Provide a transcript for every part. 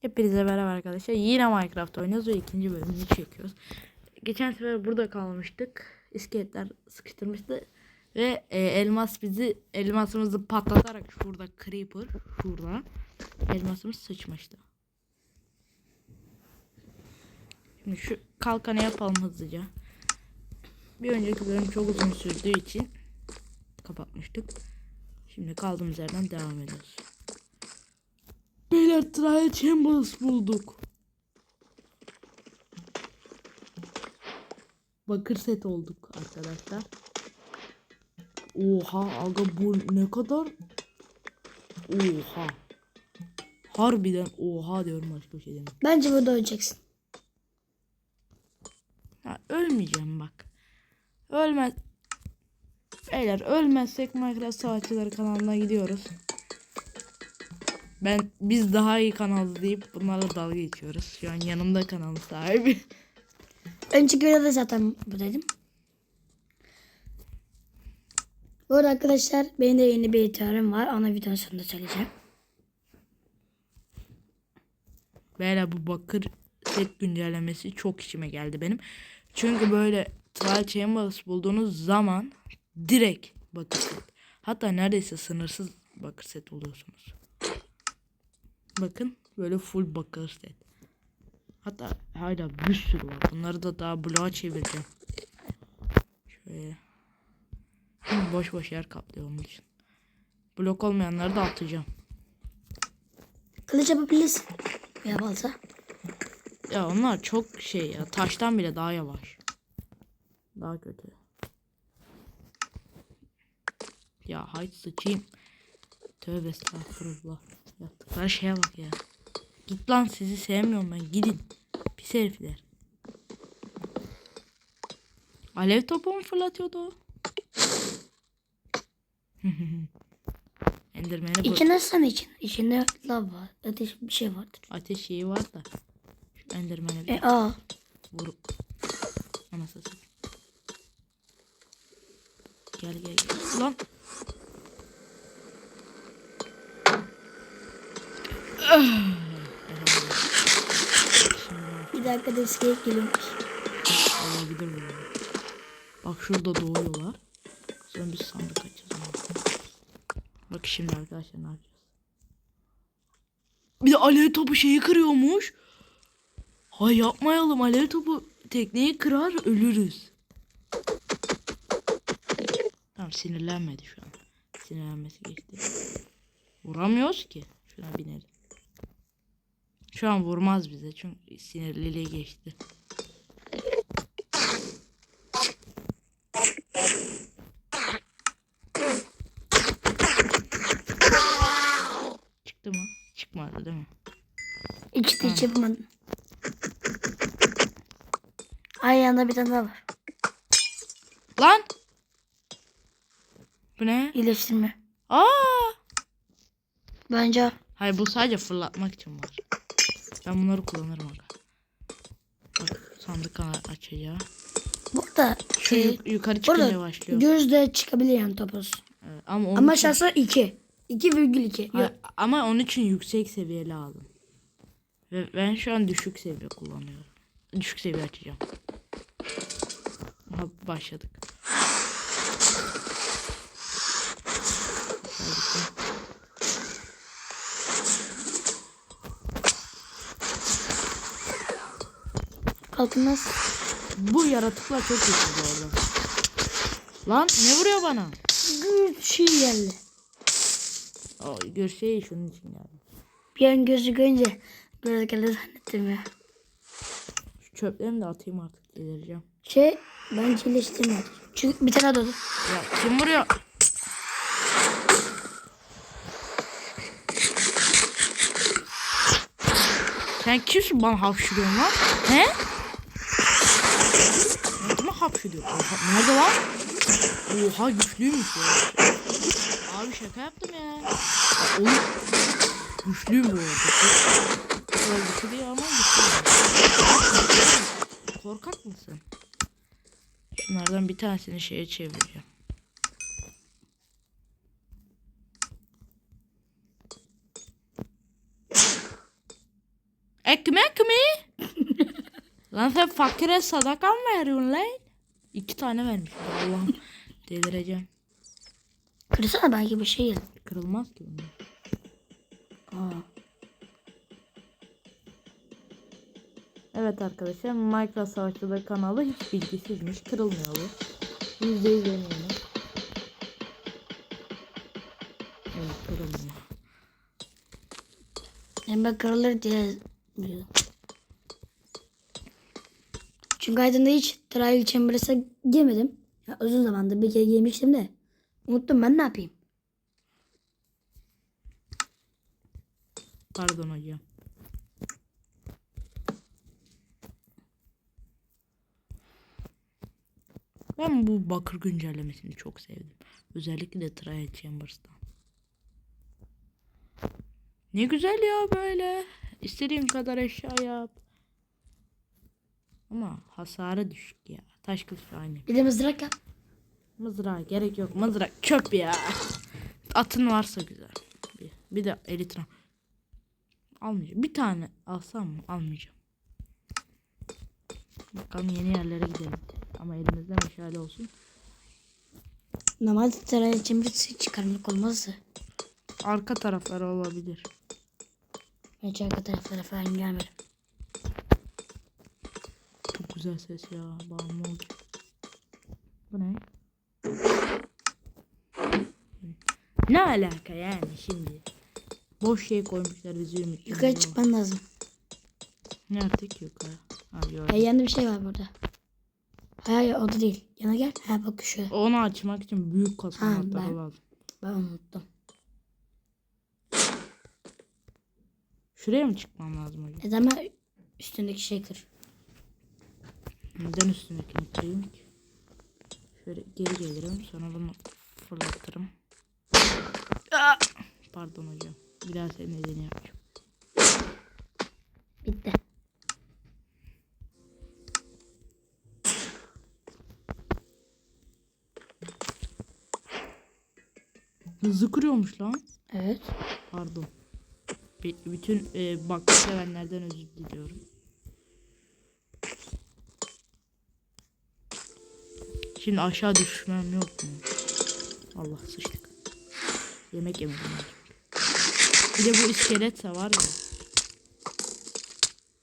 Hepinize merhaba arkadaşlar. Yine Minecraft oynuyoruz ve ikinci bölümünü çekiyoruz. Geçen sefer burada kalmıştık. İskeletler sıkıştırmıştı. Ve e, elmas bizi elmasımızı patlatarak şurada creeper şurada elmasımız sıçmıştı. Şimdi şu kalkanı yapalım hızlıca. Bir önceki bölüm çok uzun sürdüğü için kapatmıştık. Şimdi kaldığımız yerden devam ediyoruz. Beyler Trial Chambers bulduk. Bakır set olduk arkadaşlar. Oha aga bu ne kadar Oha Harbiden oha diyorum başka bir şey demiyorum. Bence burada öleceksin. Ya ölmeyeceğim bak. Ölmez. Beyler ölmezsek Minecraft Savaşçıları kanalına gidiyoruz. Ben biz daha iyi kanal deyip bunlarla dalga geçiyoruz. Şu an yanımda kanalın sahibi. Önceki videoda zaten buradaydım. Bu arada arkadaşlar benim de yeni bir teorim var. Ana videonun sonunda söyleyeceğim. Beyler bu bakır set güncellemesi çok işime geldi benim. Çünkü böyle Trial Chambers bulduğunuz zaman direkt bakır set. Hatta neredeyse sınırsız bakır set buluyorsunuz. Bakın böyle full bakır set. Hatta hala bir sürü var. Bunları da daha bloğa çevireceğim. Şöyle. Şimdi boş boş yer kaplıyor onun için. Blok olmayanları da atacağım. Kılıç yapabilirsin. Veya balta. Ya onlar çok şey ya. Taştan bile daha yavaş. Daha kötü. Ya hay sıçayım. Tövbe estağfurullah. Yaptıkları şeye bak ya. Git lan sizi sevmiyorum ben. Gidin. Pis herifler. Alev topu mu fırlatıyordu? Enderman'e bu İçine sen için. İçinde lav var. Ateş bir şey vardır. ateş şeyi var da. Şu Enderman'e bir E aa. vurup. Anasını. Gel gel gel. Lan. Bir dakika da iskelet geliyormuş. Olabilir bu. Bak şurada doğuyorlar. Sonra biz sandık açacağız. Bak şimdi arkadaşlar ne yapacağız? Bir de alev topu şeyi kırıyormuş. Hay yapmayalım alev topu tekneyi kırar ölürüz. Tamam sinirlenmedi şu an. Sinirlenmesi geçti. Vuramıyoruz ki. Şuna binelim. Şu an vurmaz bize çünkü sinirliliği geçti. Çıktı mı? Çıkmadı değil mi? İçti hiç yapmadın. Ay yanında bir tane daha var. Lan! Bu ne? İyileştirme. Aa! Bence. Hayır bu sadece fırlatmak için var. Ben bunları kullanırım aga. Bak sandık a- açacağım. Burada Şu şey, yuk- yukarı çıkınca burada başlıyor. göz de çıkabilir yani topuz. Evet, ama onun Ama için, şansı 2. 2,2. Hayır, ama onun için yüksek seviye lazım. Ve ben şu an düşük seviye kullanıyorum. Düşük seviye açacağım. Başladık. Başladık. Kalkınmaz. Bu yaratıklar çok güçlü bu arada. Lan ne vuruyor bana? Şey geldi. O görseyi şunun için geldi. Bir an gözü görünce göz geldi zannettim ya. Şu çöplerimi de atayım artık delireceğim. Şey bence iyileştirme. Çünkü bir tane doğdu. Ya kim vuruyor? Sen kimsin bana hapşırıyorsun lan? He? Ben kime hapşırıyorum? Oha, nerede lan? Oha güçlüymüş ya. Abi şaka yaptım ya. Oğlum güçlüyüm bu arada. Güçlü değil ama güçlüyüm. Korkak mısın? Şunlardan bir tanesini şeye çevireceğim. Ekmek mi? Lan sen fakire sadaka mı veriyorsun lan? İki tane vermiş. Allah'ım delireceğim. Kırsana belki bir şey gelir. Kırılmaz ki bunlar. Aa. Evet arkadaşlar Minecraft Savaşçıları kanalı hiç bilgisizmiş. Kırılmıyor bu. Yüzde yüz eminim. Evet kırılmıyor. Emre kırılır diye biliyorum. Çünkü Aydın'da hiç Trial Chambers'a girmedim. Ya uzun zamandır bir kere girmiştim de. Unuttum ben ne yapayım? Pardon hocam. Ben bu bakır güncellemesini çok sevdim. Özellikle de Trial Chambers'tan. Ne güzel ya böyle. İstediğin kadar eşya yap. Ama hasarı düşük ya. Taş kılıç aynı. Bir de mızrak yap. Mızrağa gerek yok. Mızrak çöp ya. Atın varsa güzel. Bir, bir de elitra. Almayacağım. Bir tane alsam mı? Almayacağım. Bakalım yeni yerlere gidelim. Ama elimizde meşale olsun. Normalde Trial Chambers hiç karanlık olmazdı. Arka tarafları olabilir. Hiç arka taraflara falan gelmedim. Güzel ses ya. Bağımlı oldu. Bu ne? Ne alaka yani şimdi? Boş şey koymuşlar bizi ümit. Yukarı çıkman lazım. Nerede ki yukarı? Ha Ya gördüm. yanında bir şey var burada. Hayır o da değil. Yana gel. Ha bak şu. Onu açmak için büyük kasa Ha, anahtarı ben- lazım. Ben unuttum. Şuraya mı çıkmam lazım hocam? E ama üstündeki şey kır. Neden üstündekini kırayım ki? Şöyle geri gelirim sonra bunu fırlatırım. Aa! Pardon hocam. Bir daha senin dediğini yapacağım. Bitti. Hızlı kırıyormuş lan. Evet. Pardon. B- bütün e, bak sevenlerden özür diliyorum. Şimdi aşağı düşmem yok mu? Allah sıçtık. Yemek yemedim. Bir de bu iskeletse var ya.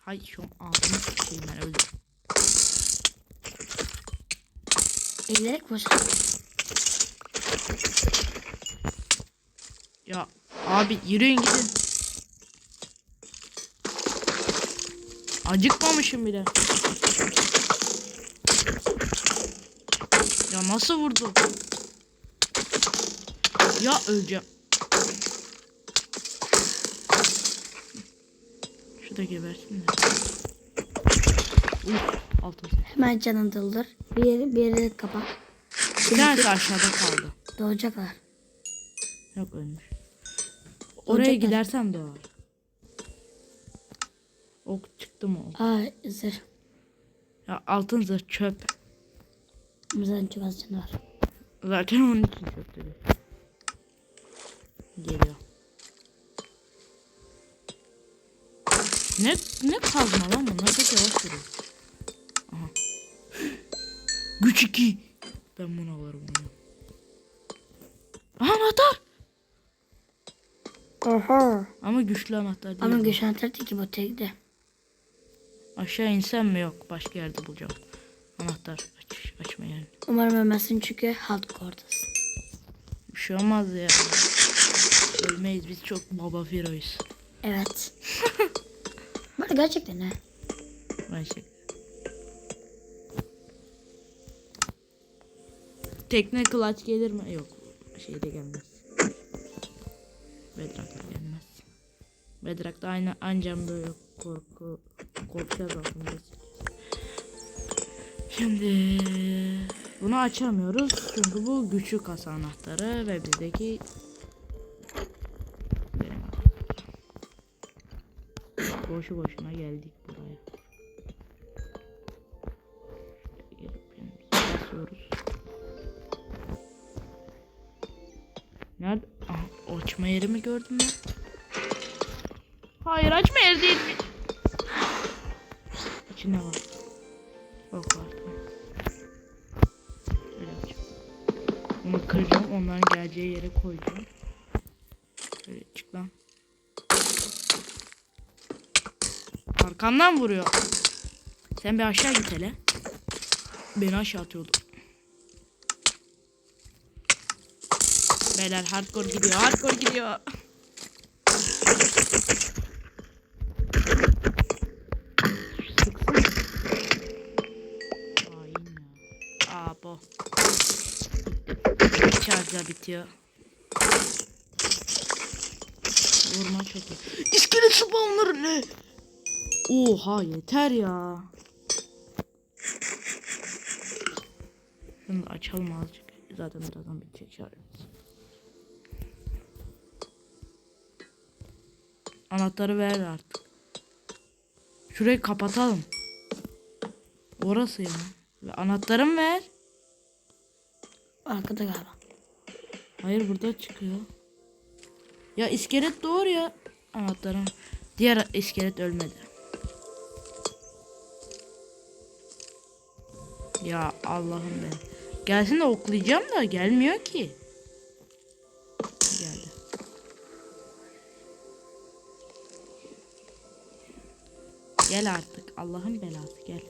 Hay şu ağzını sıçayım ben öldüm. Eğilerek. Ya abi yürüyün gidin. Acıkmamışım bile. Ya nasıl vurdu? Ya öleceğim. Şu da gebersin de. Uf, altın. Hemen canını doldur. Bir yeri, bir yeri. Bir tanesi aşağıda kaldı. Doğacaklar. Yok ölmüş. Oraya Olacaklar. gidersem doğar. Ok çıktı mı ok? Aa zırh. Ya altın zırh çöp. Mızrağın çok az canı var. Zaten onun için çöp dedi. Geliyor. Ne ne kazma lan bu? Nasıl yavaş vuruyor? Aha. Güç 2. Ben bunu alırım onu. Aha anahtar. Oha. Ama güçlü anahtar değil. Ama bu. güç anahtarı ki bu tekde. Aşağı insem mi yok. Başka yerde bulacağım. Anahtar. Umarım ölmezsin çünkü hardcore'dasın. Bir şey olmaz ya. Ölmeyiz biz çok baba firoyuz. Evet. Bu arada gerçekten ha. Ben şey. Tekne clutch gelir mi? Yok. Şeyde gelmez. Bedrock'ta gelmez. Bedrock'ta aynı ancak böyle korku korkacağız aslında. Şimdi bunu açamıyoruz çünkü bu güçlü kasa anahtarı ve bizdeki boşu boşuna geldik buraya. Yanımıza basıyoruz. Nerede? Aha, açma yeri mi gördüm ben? Hayır açma yeri değil mi? İçinde var. Geleceği yere koyacağım. Böyle çık lan. Arkamdan vuruyor. Sen bir aşağı git hele. Beni aşağı atıyordu. Beyler hardcore gidiyor. Hardcore gidiyor. Aa bu. Şarjlar bitiyor. Vurma çok iyi. İskelet spawnları ne? Oha yeter ya. Şunu da açalım azıcık. Zaten birazdan bitecek şarjımız. Anahtarı ver artık. Şurayı kapatalım. Orası ya. Ve Anahtarımı ver. Arkada galiba. Hayır burada çıkıyor. Ya iskelet doğru ya. Anahtarım. Diğer iskelet ölmedi. Ya Allah'ım benim. Gelsin de oklayacağım da gelmiyor ki. Geldi. Gel artık. Allah'ın belası gel.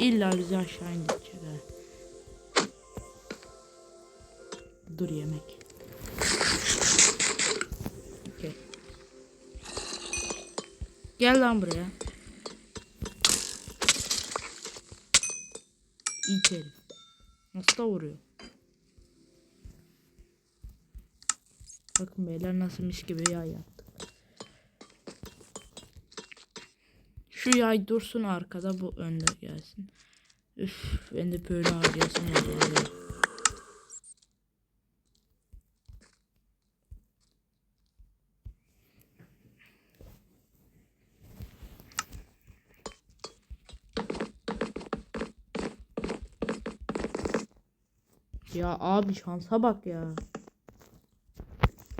İlla bizi aşağı indirecek. Dur yemek. Okey. Gel lan buraya. Herif. Nasıl da vuruyor. Bakın beyler nasıl mis gibi yay yaptı. Şu yay dursun arkada bu önde gelsin. Üf ben de böyle harcayasın ya. Ya abi şansa bak ya.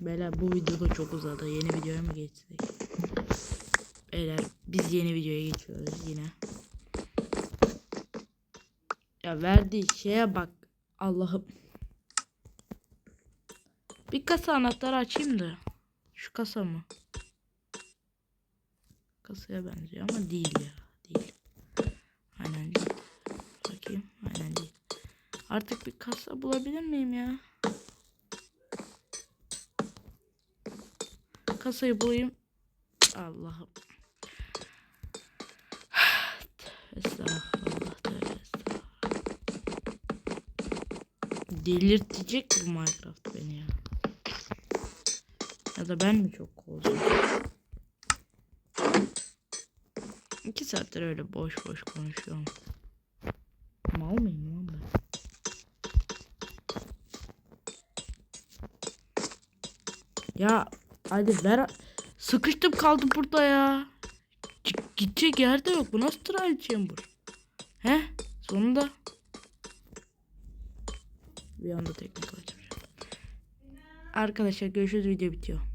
Beyler bu video da çok uzadı. Yeni videoya mı geçsek? Beyler biz yeni videoya geçiyoruz yine. Ya verdiği şeye bak. Allah'ım. Bir kasa anahtarı açayım da. Şu kasa mı? Kasaya benziyor ama değil ya. Değil. Aynen değil. Bakayım. Aynen değil. Artık bir kasa bulabilir miyim ya? Kasayı bulayım. Allah'ım. Estağfurullah. tövbe. Delirtecek bu Minecraft beni ya. Ya da ben mi çok kozum? İki saattir öyle boş boş konuşuyorum. Mal mıyım lan ben? Ya hadi ver. Sıkıştım kaldım burada ya. Gidecek yer de yok. Bu nasıl trial chamber? He? Sonunda. Bir anda teknik açacağım. Arkadaşlar görüşürüz video bitiyor.